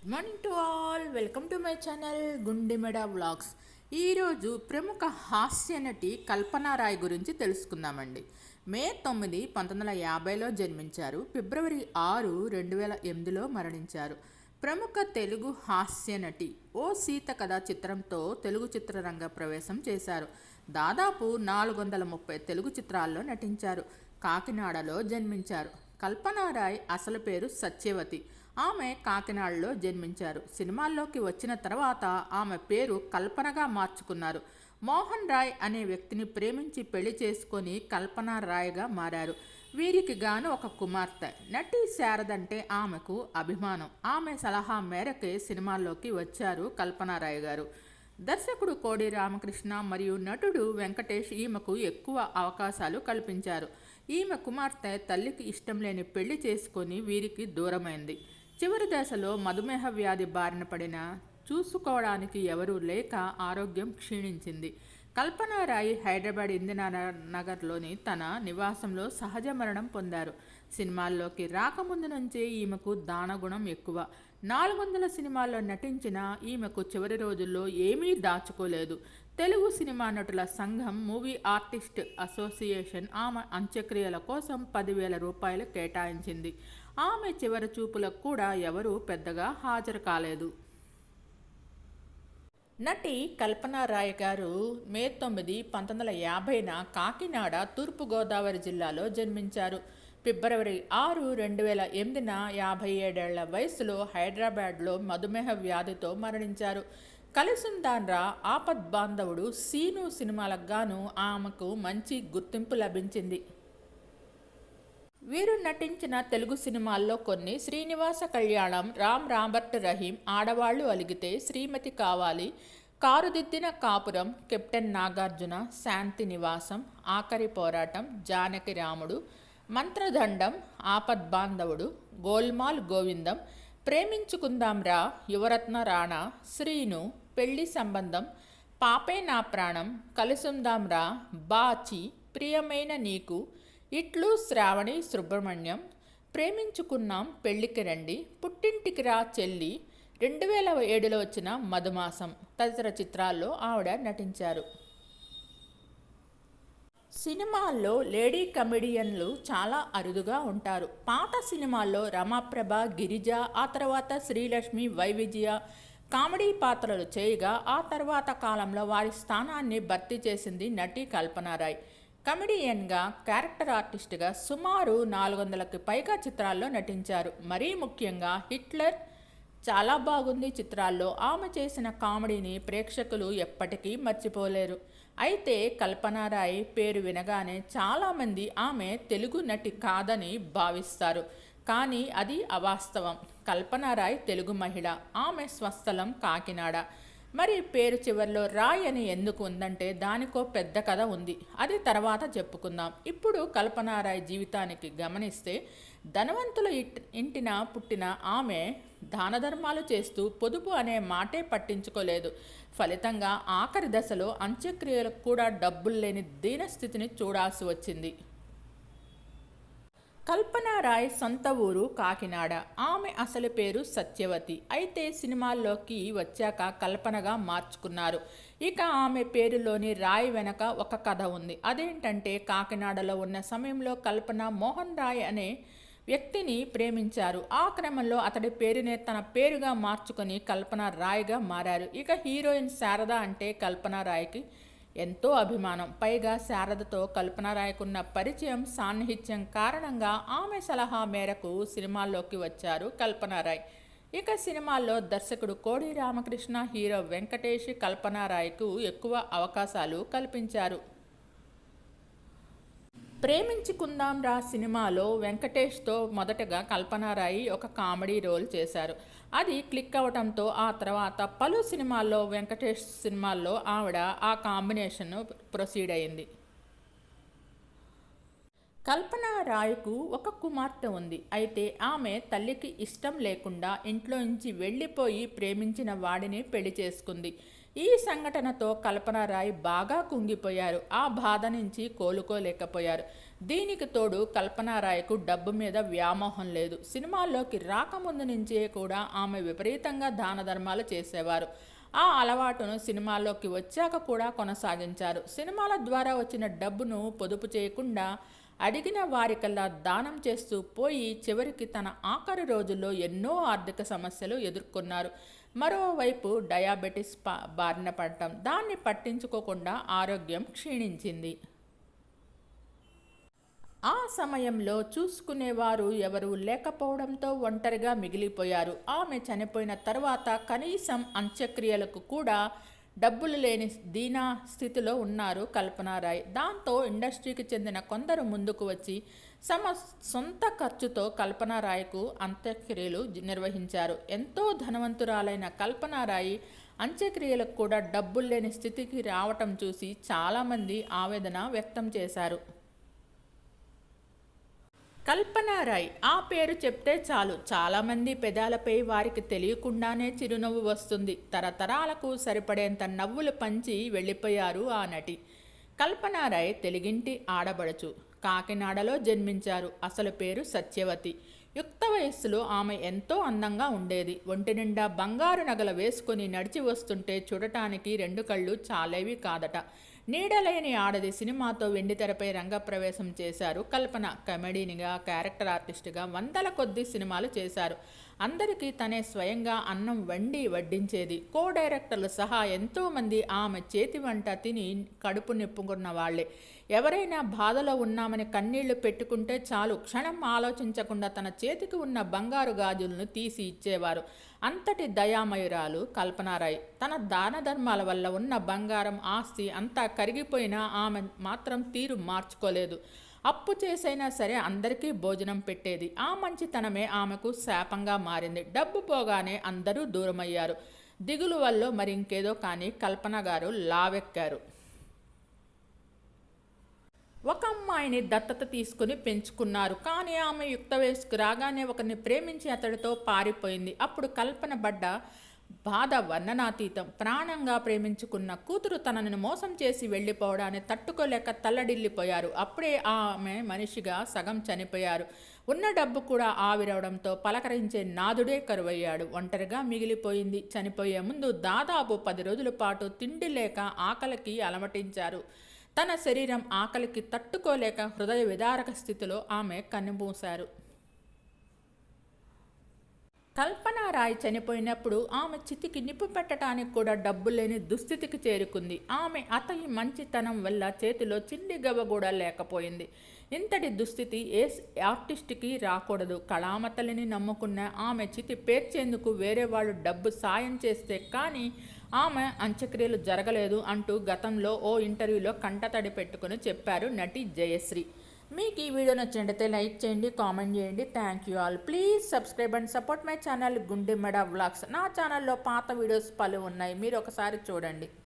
Good morning to all welcome to my channel Gundemeda vlogs ఈరోజు ప్రముఖ హాస్య నటి కల్పనారాయ్ గురించి తెలుసుకుందామండి. మే తొమ్మిది పంతొమ్మిది వందల యాభైలో జన్మించారు. ఫిబ్రవరి ఆరు రెండు వేల ఎనిమిదిలో మరణించారు. ప్రముఖ తెలుగు హాస్య నటి ఓ సీత కథ చిత్రంతో తెలుగు చిత్రరంగ ప్రవేశం చేశారు. దాదాపు నాలుగు వందల ముప్పై తెలుగు చిత్రాల్లో నటించారు. కాకినాడలో జన్మించారు. కల్పనారాయ్ అసలు పేరు సత్యవతి. ఆమె కాకినాడలో జన్మించారు. సినిమాల్లోకి వచ్చిన తర్వాత ఆమె పేరు కల్పనగా మార్చుకున్నారు. మోహన్ రాయ్ అనే వ్యక్తిని ప్రేమించి పెళ్ళి చేసుకొని కల్పనా రాయ్గా మారారు. వీరికి గాను ఒక కుమార్తె. నటి శారదంటే ఆమెకు అభిమానం. ఆమె సలహా మేరకే సినిమాల్లోకి వచ్చారు కల్పనారాయ్ గారు. దర్శకుడు కోడి రామకృష్ణ మరియు నటుడు వెంకటేష్ ఈమెకు ఎక్కువ అవకాశాలు కల్పించారు. ఈమె కుమార్తె తల్లికి ఇష్టం లేని పెళ్ళి చేసుకొని వీరికి దూరమైంది. చివరి దశలో మధుమేహ వ్యాధి బారిన పడిన చూసుకోవడానికి ఎవరూ లేక ఆరోగ్యం క్షీణించింది. కల్పనారాయి హైదరాబాద్ ఇందిరానగర్లోని తన నివాసంలో సహజ మరణం పొందారు. సినిమాల్లోకి రాకముందు నుంచే ఈమెకు దానగుణం ఎక్కువ. నాలుగు వందల సినిమాల్లో నటించిన ఈమెకు చివరి రోజుల్లో ఏమీ దాచుకోలేదు. తెలుగు సినిమా నటుల సంఘం మూవీ ఆర్టిస్ట్ అసోసియేషన్ ఆమె అంత్యక్రియల కోసం పదివేల రూపాయలు కేటాయించింది. ఆమె చివరి చూపులకు కూడా ఎవరూ పెద్దగా హాజరు కాలేదు. నటి కల్పనా రాయ్ గారు మే తొమ్మిది పంతొమ్మిది వందల యాభైన కాకినాడ తూర్పుగోదావరి జిల్లాలో జన్మించారు. ఫిబ్రవరి ఆరు రెండు వేల ఎనిమిదిన యాభై ఏడేళ్ళ వయసులో హైదరాబాద్లో మధుమేహ వ్యాధితో మరణించారు. కలిసుందాన్రా ఆపద్ బాంధవుడు సీను సినిమాలకు గాను ఆమెకు మంచి గుర్తింపు లభించింది. వీరు నటించిన తెలుగు సినిమాల్లో కొన్ని శ్రీనివాస కళ్యాణం రామ్ రాబర్ట్ రహీం ఆడవాళ్ళు అలిగితే శ్రీమతి కావాలి కారుదిద్దిన కాపురం కెప్టెన్ నాగార్జున శాంతి నివాసం ఆఖరి పోరాటం జానకి రాముడు మంత్రదండం ఆపద్బాంధవుడు గోల్మాల్ గోవిందం ప్రేమించుకుందాం రా యువరత్న రాణా శ్రీను పెళ్ళి సంబంధం పాపే నా ప్రాణం కలుసుందాం రా బాచి ప్రియమైన నీకు ఇట్లు శ్రావణి సుబ్రహ్మణ్యం ప్రేమించుకున్నాం పెళ్ళికి రండి పుట్టింటికి రా చెల్లి. రెండు వేల ఏడులో వచ్చిన మధుమాసం తదితర చిత్రాల్లో ఆవిడ నటించారు. సినిమాల్లో లేడీ కమెడియన్లు చాలా అరుదుగా ఉంటారు. పాత సినిమాల్లో రమాప్రభ గిరిజ ఆ తర్వాత శ్రీలక్ష్మి వైవిజయ కామెడీ పాత్రలు చేయగా ఆ తర్వాత కాలంలో వారి స్థానాన్ని భర్తీ చేసింది నటి కల్పనారాయ్ కమెడియన్గా క్యారెక్టర్ ఆర్టిస్ట్గా సుమారు నాలుగు వందలకి పైగా చిత్రాల్లో నటించారు. మరీ ముఖ్యంగా హిట్లర్ చాలా బాగుంది చిత్రాల్లో. ఆమె చేసిన కామెడీని ప్రేక్షకులు ఎప్పటికీ మర్చిపోలేరు. అయితే కల్పనారాయ్ పేరు వినగానే చాలామంది ఆమె తెలుగు నటి కాదని భావిస్తారు. కానీ అది అవాస్తవం. కల్పనారాయ్ తెలుగు మహిళ. ఆమె స్వస్థలం కాకినాడ. మరి పేరు చివరిలో రాయ్ అని ఎందుకు ఉందంటే దానికో పెద్ద కథ ఉంది. అది తర్వాత చెప్పుకుందాం. ఇప్పుడు కల్పనారాయ్ జీవితానికి గమనిస్తే ధనవంతుల ఇంటిన పుట్టిన ఆమె దాన ధర్మాలు చేస్తూ పొదుపు అనే మాటే పట్టించుకోలేదు. ఫలితంగా ఆఖరి దశలో అంత్యక్రియలకు కూడా డబ్బులు లేని దీనస్థితిని చూడాల్సి వచ్చింది. కల్పన రాయ్ సొంత ఊరు కాకినాడ. ఆమె అసలు పేరు సత్యవతి. అయితే సినిమాల్లోకి వచ్చాక కల్పనగా మార్చుకున్నారు. ఇక ఆమె పేరులోని రాయ్ వెనక ఒక కథ ఉంది. అదేంటంటే కాకినాడలో ఉన్న సమయంలో కల్పన మోహన్ రాయ్ అనే వ్యక్తిని ప్రేమించారు. ఆ క్రమంలో అతడి పేరునే తన పేరుగా మార్చుకొని కల్పన రాయ్గా మారారు. ఇక హీరోయిన్ శారద అంటే కల్పన రాయ్కి ఎంతో అభిమానం. పైగా శారదతో కల్పన రాయకున్న పరిచయం సాన్నిహిత్యం కారణంగా ఆమె సలహా మేరకు సినిమాల్లోకి వచ్చారు కల్పనారాయ్ ఇక సినిమాల్లో దర్శకుడు కోడి రామకృష్ణ హీరో వెంకటేష్ కల్పనారాయ్కు ఎక్కువ అవకాశాలు కల్పించారు. ప్రేమించుకుందాం రా సినిమాలో వెంకటేష్తో మొదటగా కల్పనారాయి ఒక కామెడీ రోల్ చేశారు. అది క్లిక్ అవడంతో ఆ తర్వాత పలు సినిమాల్లో వెంకటేష్ సినిమాల్లో ఆవిడ ఆ కాంబినేషన్ ప్రొసీడ్ అయింది. కల్పన రాయ్కు ఒక కుమార్తె ఉంది. అయితే ఆమె తల్లికి ఇష్టం లేకుండా ఇంట్లో నుంచి వెళ్ళిపోయి ప్రేమించిన వాడిని పెళ్ళి చేసుకుంది. ఈ సంఘటనతో కల్పనరాయ్ బాగా కుంగిపోయారు. ఆ బాధ నుంచి కోలుకోలేకపోయారు. దీనికి తోడు కల్పనారాయ్కు డబ్బు మీద వ్యామోహం లేదు. సినిమాల్లోకి రాకముందు నుంచే కూడా ఆమె విపరీతంగా దాన ధర్మాలు చేసేవారు. ఆ అలవాటును సినిమాల్లోకి వచ్చాక కూడా కొనసాగించారు. సినిమాల ద్వారా వచ్చిన డబ్బును పొదుపు చేయకుండా అడిగిన వారికల్లా దానం చేస్తూ పోయి చివరికి తన ఆఖరి రోజుల్లో ఎన్నో ఆర్థిక సమస్యలు ఎదుర్కొన్నారు. మరోవైపు డయాబెటీస్ బారిన పడటం దాన్ని పట్టించుకోకుండా ఆరోగ్యం క్షీణించింది. ఆ సమయంలో చూసుకునేవారు ఎవరూ లేకపోవడంతో ఒంటరిగా మిగిలిపోయారు. ఆమె చనిపోయిన తర్వాత కనీసం అంత్యక్రియలకు కూడా డబ్బులు లేని దీనా స్థితిలో ఉన్నారు కల్పనారాయ్. దాంతో ఇండస్ట్రీకి చెందిన కొందరు ముందుకు వచ్చి తమ సొంత ఖర్చుతో కల్పనారాయ్కు అంత్యక్రియలు నిర్వహించారు. ఎంతో ధనవంతురాలైన కల్పనారాయి అంత్యక్రియలకు కూడా డబ్బులు లేని స్థితికి రావటం చూసి చాలామంది ఆవేదన వ్యక్తం చేశారు. కల్పనారాయ్ ఆ పేరు చెప్తే చాలు. చాలామంది పెదాలపై వారికి తెలియకుండానే చిరునవ్వు వస్తుంది. తరతరాలకు సరిపడేంత నవ్వులు పంచి వెళ్ళిపోయారు ఆ నటి. కల్పనారాయ్ తెలుగింటి ఆడబడచు. కాకినాడలో జన్మించారు. అసలు పేరు సత్యవతి. యుక్త వయస్సులో ఆమె ఎంతో అందంగా ఉండేది. ఒంటి నిండా బంగారు నగల వేసుకుని నడిచి వస్తుంటే చూడటానికి రెండు కళ్ళు చాలేవి కాదట. నీడలేని ఆడది సినిమాతో వెండితెరపై రంగప్రవేశం చేశారు. కల్పన కమెడీనిగా క్యారెక్టర్ ఆర్టిస్ట్గా వందల కొద్ది సినిమాలు చేశారు. అందరికీ తనే స్వయంగా అన్నం వండి వడ్డించేది. కో డైరెక్టర్లు సహా ఎంతోమంది ఆమె చేతి వంట తిని కడుపు నిప్పుకున్న వాళ్ళే. ఎవరైనా బాధలో ఉన్నామని కన్నీళ్ళు పెట్టుకుంటే చాలు క్షణం ఆలోచించకుండా తన చేతికి ఉన్న బంగారు గాజులను తీసి ఇచ్చేవారు. అంతటి దయామయురాలు కల్పనారాయ్. తన దాన ధర్మాల వల్ల ఉన్న బంగారం ఆస్తి అంతా కరిగిపోయినా ఆమె మాత్రం తీరు మార్చుకోలేదు. అప్పు చేసైనా సరే అందరికీ భోజనం పెట్టేది. ఆ మంచితనమే ఆమెకు శాపంగా మారింది. డబ్బు పోగానే అందరూ దూరమయ్యారు. దిగులు వల్ల మరింకేదో కానీ కల్పన గారు లావెక్కారు. ఒక అమ్మాయిని దత్తత తీసుకుని పెంచుకున్నారు. కానీ ఆమె యుక్త వయస్కు రాగానే ఒకరిని ప్రేమించి అతడితో పారిపోయింది. అప్పుడు కల్పన బడ్డ బాధ వర్ణనాతీతం ప్రాణంగా ప్రేమించుకున్న కూతురు తనను మోసం చేసి వెళ్ళిపోవడాన్ని తట్టుకోలేక తల్లడిల్లిపోయారు. అప్పుడే ఆమె మనిషిగా సగం చనిపోయారు. ఉన్న డబ్బు కూడా ఆవిరవడంతో పలకరించే నాదుడే కరువయ్యాడు. ఒంటరిగా మిగిలిపోయింది. చనిపోయే ముందు దాదాపు పది రోజుల పాటు తిండి లేక ఆకలికి అలమటించారు. తన శరీరం ఆకలికి తట్టుకోలేక హృదయ విదారక స్థితిలో ఆమె కన్నుమూశారు. కల్పన రాయ్ చనిపోయినప్పుడు ఆమె చితికి నిప్పు పెట్టడానికి కూడా డబ్బు లేని దుస్థితికి చేరుకుంది. ఆమె అతని మంచితనం వల్ల చేతిలో చిన్ని గవ్వ కూడా లేకపోయింది. ఇంతటి దుస్థితి ఏ ఆర్టిస్ట్కి రాకూడదు. కళామతలిని నమ్ముకున్న ఆమె చితి పేర్చేందుకు వేరే వాళ్ళు డబ్బు సాయం చేస్తే కానీ ఆమె అంత్యక్రియలు జరగలేదు అంటూ గతంలో ఓ ఇంటర్వ్యూలో కంటతడి పెట్టుకుని చెప్పారు నటి జయశ్రీ. మీకు ఈ వీడియో నచ్చినట్టయితే లైక్ చేయండి కామెంట్ చేయండి. Thank you all please subscribe and support my channel Gundemeda vlogs నా ఛానల్లో పాత వీడియోస్ పలు ఉన్నాయి. మీరు ఒకసారి చూడండి.